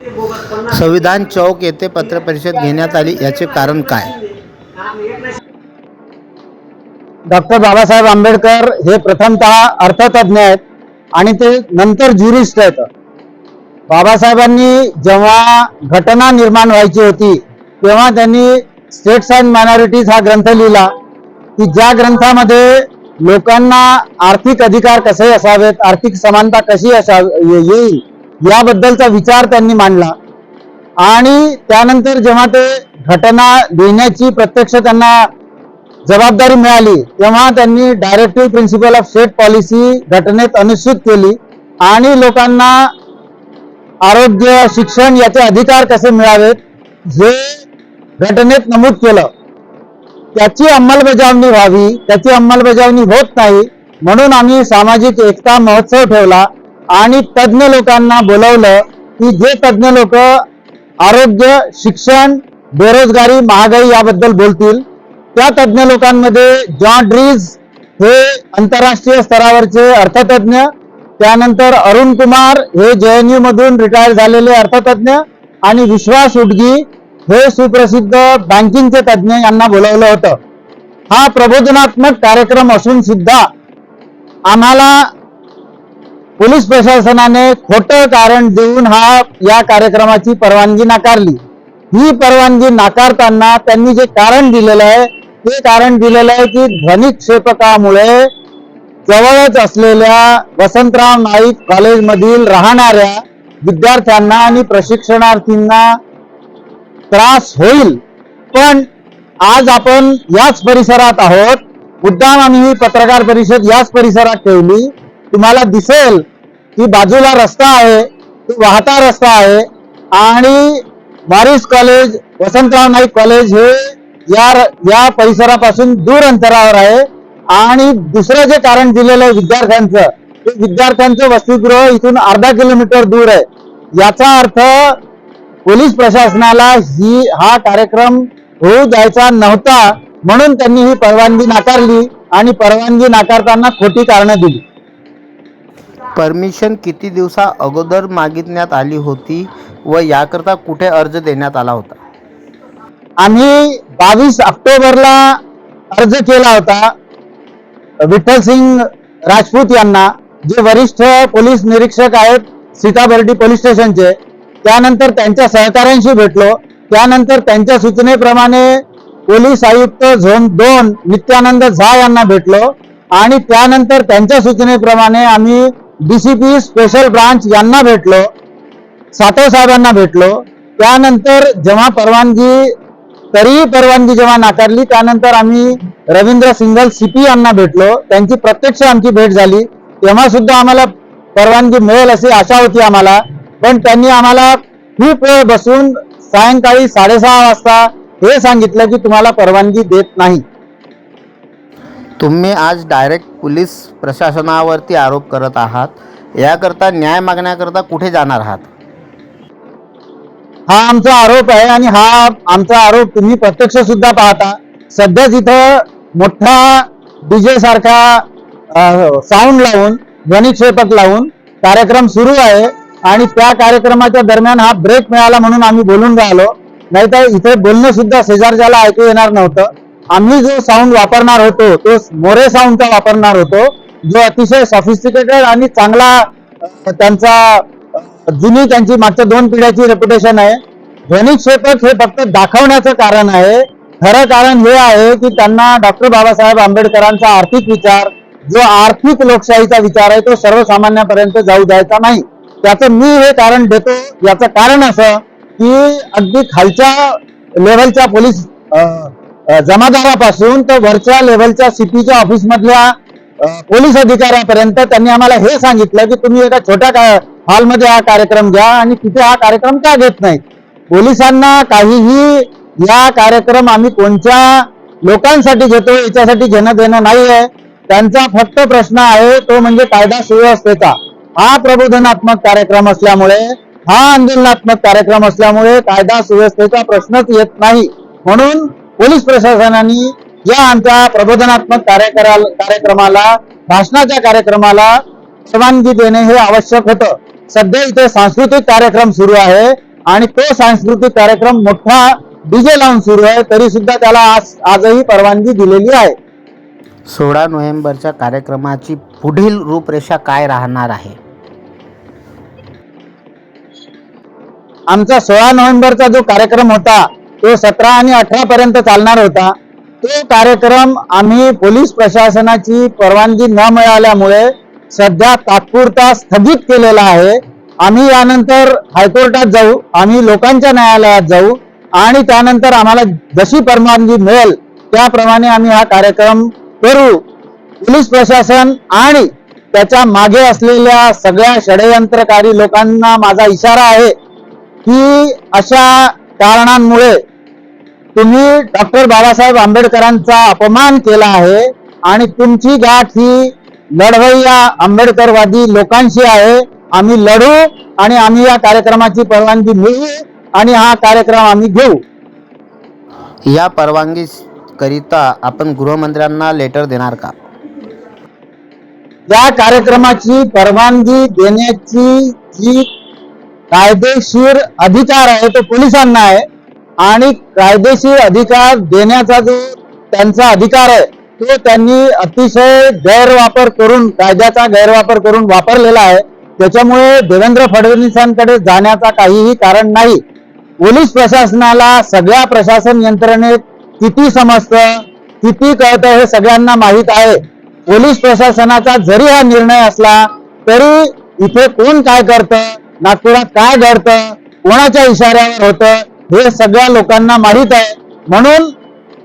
संविधान चौक येथे पत्रपरिषद घेण्यात आली. याचे कारण काय? डॉक्टर बाबासाहेब आंबेडकर हे प्रथमतः अर्थतज्ञ आहेत आणि ते नंतर ज्युरिस्ट आहेत. बाबासाहेबांनी जेव्हा घटना निर्माण व्हायची होती तेव्हा त्यांनी स्टेट्स अँड मायनॉरिटीज हा ग्रंथ लिहिला. की ज्या ग्रंथामध्ये लोकांना आर्थिक अधिकार कसे असावेत आर्थिक समानता कशी असावी येईल याबद्दलचा विचार त्यांनी मांडला. आणि त्यानंतर जेव्हा ते घटना देण्याची प्रत्यक्ष त्यांना जबाबदारी मिळाली तेव्हा त्यांनी directive principle of state policy घटनेत अनुसूचित केली आणि लोकांना आरोग्य शिक्षण याचे अधिकार कसे मिळावेत हे घटनेत नमूद केलं. त्याची अंमलबजावणी व्हावी त्याची अंमलबजावणी होत नाही म्हणून आम्ही सामाजिक एकता महोत्सव ठेवला. आणि तज्ज्ञ लोकांना बोलवलं की जे तज्ज्ञ लोक आरोग्य शिक्षण बेरोजगारी महागाई याबद्दल बोलतील त्या तज्ज्ञ लोकांमध्ये जॉन ड्रीज हे आंतरराष्ट्रीय स्तरावरचे अर्थतज्ञ त्यानंतर अरुण कुमार हे जेएनयू मधून रिटायर झालेले अर्थतज्ञ आणि विश्वास उडगी हे सुप्रसिद्ध बँकिंगचे तज्ज्ञ यांना बोलवलं होतं. हा प्रबोधनात्मक कार्यक्रम असून सुद्धा आम्हाला पोलीस प्रशासनाने खोटं कारण देऊन हा या कार्यक्रमाची परवानगी नाकारली. ही परवानगी नाकारताना त्यांनी जे कारण दिलेलं आहे ते कारण दिलेलं आहे की ध्वनिक्षेपकामुळे जवळच असलेल्या वसंतराव नाईक कॉलेजमधील राहणाऱ्या विद्यार्थ्यांना आणि प्रशिक्षणार्थींना त्रास होईल. पण आज आपण याच परिसरात आहोत. मुद्दाम आम्ही ही पत्रकार परिषद याच परिसरात ठेवली. तुम्हाला दिसेल ही बाजूला रस्ता आहे वाहता रस्ता आहे आणि Morris college Vasantrao Naik college हे या या परिसरापासून दूर अंतरावर आहे आणि दुसरं जे कारण दिलेलं आहे विद्यार्थ्यांचं ते विद्यार्थ्यांचं वसतिगृह इथून अर्धा किलोमीटर दूर आहे. याचा अर्थ पोलीस प्रशासनाला ही हा कार्यक्रम होऊ द्यायचा नव्हता म्हणून त्यांनी ही परवानगी नाकारली आणि परवानगी नाकारताना खोटी कारणं दिली. परमिशन किती दिवसा अगोदर मागितण्यात आली होती व याकरता कुठे अर्ज देण्यात आला होता? आम्ही बावीस ऑक्टोबरला अर्ज केला होता. विठ्ठल सिंग राजपूत यांना जे वरिष्ठ पोलीस निरीक्षक आहेत सीताबर्डी पोलीस स्टेशनचे. त्यानंतर त्यांच्या सहकाऱ्यांशी भेटलो. त्यानंतर त्यांच्या सूचनेप्रमाणे पोलीस आयुक्त झोन दोन नित्यानंद झा यांना भेटलो. आणि त्यानंतर त्यांच्या सूचनेप्रमाणे आम्ही डीसीपी स्पेशल ब्रांच यांना भेटलो सातव साहेबांना भेटलो. त्यानंतर जेव्हा परवानगी तरीही परवानगी जेव्हा नाकारली त्यानंतर आम्ही रवींद्र सिंगल सीपी यांना भेटलो. त्यांची प्रत्यक्ष आमची भेट झाली. तेव्हा सुद्धा आम्हाला परवानगी मिळेल अशी आशा होती आम्हाला. पण त्यांनी आम्हाला खूप वेळ बसून सायंकाळी साडेसहा वाजता हे सांगितलं की तुम्हाला परवानगी देत नाही. तुम्ही आज डायरेक्ट पोलीस प्रशासनावरती आरोप करत आहात. याकरता न्याय मागण्याकरता कुठे जाणार आहात? हा आमचा आरोप आहे आणि हा आमचा आरोप तुम्ही प्रत्यक्ष सुद्धा पाहता. सध्या तिथं मोठा डीजे सारखा साऊंड लावून ध्वनिक्षेपक लावून कार्यक्रम सुरू आहे आणि त्या कार्यक्रमाच्या दरम्यान हा ब्रेक मिळाला म्हणून आम्ही बोलून राहिलो. नाहीतर इथे बोलणं सुद्धा शेजारच्याला ऐकू येणार नव्हतं. आम्ही जो साऊंड वापरणार होतो तो मोरे साऊंडचा वापरणार होतो जो अतिशय सॉफिस्टिकेटेड आणि चांगला त्यांचा जुनी त्यांची मागच्या दोन पिढ्याची रेप्युटेशन आहे. ध्वनी क्षेपक हे फक्त दाखवण्याचं कारण आहे. खरं कारण हे आहे की त्यांना डॉक्टर बाबासाहेब आंबेडकरांचा आर्थिक विचार जो आर्थिक लोकशाहीचा विचार आहे तो सर्वसामान्यापर्यंत जाऊ द्यायचा नाही. त्याचं मी हे कारण देतो. याचं कारण असं की अगदी खालच्या लेवलच्या पोलीस जमादारापासून तर वरच्या लेवलच्या सिटीच्या ऑफिस मधल्या पोलीस अधिकाऱ्यापर्यंत त्यांनी आम्हाला हे सांगितलं की तुम्ही एका छोट्या हॉलमध्ये हा कार्यक्रम घ्या आणि तिथे हा कार्यक्रम का घेत नाही? पोलिसांना काहीही या कार्यक्रम आम्ही कोणत्या लोकांसाठी घेतो याच्यासाठी घेणं देणं नाही आहे त्यांचा फक्त प्रश्न आहे तो म्हणजे कायदा सुव्यवस्थेचा. हा प्रबोधनात्मक कार्यक्रम असल्यामुळे हा आंदोलनात्मक कार्यक्रम असल्यामुळे कायदा सुव्यवस्थेचा प्रश्नच येत नाही. म्हणून पोलीस प्रशासनाने या आमच्या प्रबोधनात्मक कार्यकरा कार्यक्रमाला भाषणाच्या कार्यक्रमाला परवानगी देणे हे आवश्यक होतं. सध्या इथे सांस्कृतिक कार्यक्रम सुरू आहे आणि तो सांस्कृतिक कार्यक्रम मोठा डीजे लावून सुरू आहे तरी सुद्धा त्याला आज आजही परवानगी दिलेली आहे. सोळा नोव्हेंबरच्या कार्यक्रमाची पुढील रूपरेषा काय राहणार आहे? आमचा सोळा नोव्हेंबरचा जो कार्यक्रम होता तो सतरा आणि अठरा पर्यंत चालणार होता. तो कार्यक्रम आम्ही पोलीस प्रशासनाची परवानगी न मिळाल्यामुळे सध्या तात्पुरता स्थगित केलेला आहे. आम्ही यानंतर हायकोर्टात जाऊ आम्ही लोकांच्या न्यायालयात जाऊ आणि त्यानंतर आम्हाला जशी परवानगी मिळेल त्याप्रमाणे आम्ही हा कार्यक्रम करू. पोलीस प्रशासन आणि त्याच्यामागे असलेल्या सगळ्या षडयंत्रकारी लोकांना माझा इशारा आहे की अशा कारणांमुळे तुम्ही डॉक्टर बाबासाहेब आंबेडकरांचा अपमान केला आहे आणि तुमची गाठ ही लढवय्या आंबेडकरवादी लोकांशी आहे. आम्ही लढू आणि आम्ही या कार्यक्रमाची परवानगी मिळवू आणि हा कार्यक्रम आम्ही घेऊ. या परवानगी करिता आपण गृहमंत्र्यांना लेटर देणार का? या कार्यक्रमाची परवानगी देण्याची जी कायदेशीर अधिकार आहे तो पोलिसांना आहे. आणि कायदेशीर अधिकार देण्याचा जो त्यांचा अधिकार आहे तो त्यांनी अतिशय गैरवापर करून कायद्याचा गैरवापर करून वापरलेला आहे. त्याच्यामुळे देवेंद्र फडणवीसांकडे जाण्याचा काहीही कारण नाही. पोलीस प्रशासनाला सगळ्या प्रशासन यंत्रणेत किती समजतं किती कळतं हे सगळ्यांना माहीत आहे. पोलीस प्रशासनाचा जरी हा निर्णय असला तरी इथे कोण काय करतं नागपुरात काय घडतं कोणाच्या इशाऱ्यावर होतं हे सगळ्या लोकांना माहीत आहे. म्हणून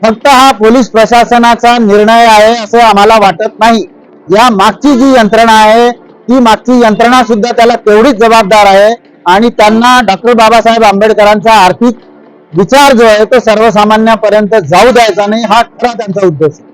फक्त हा पोलीस प्रशासनाचा निर्णय आहे असं आम्हाला वाटत नाही. या मागची जी यंत्रणा आहे ती मागची यंत्रणा सुद्धा त्याला तेवढीच जबाबदार आहे आणि त्यांना डॉक्टर बाबासाहेब आंबेडकरांचा आर्थिक विचार जो आहे तो सर्वसामान्यापर्यंत जाऊ द्यायचा नाही हा खरा त्यांचा उद्देश आहे.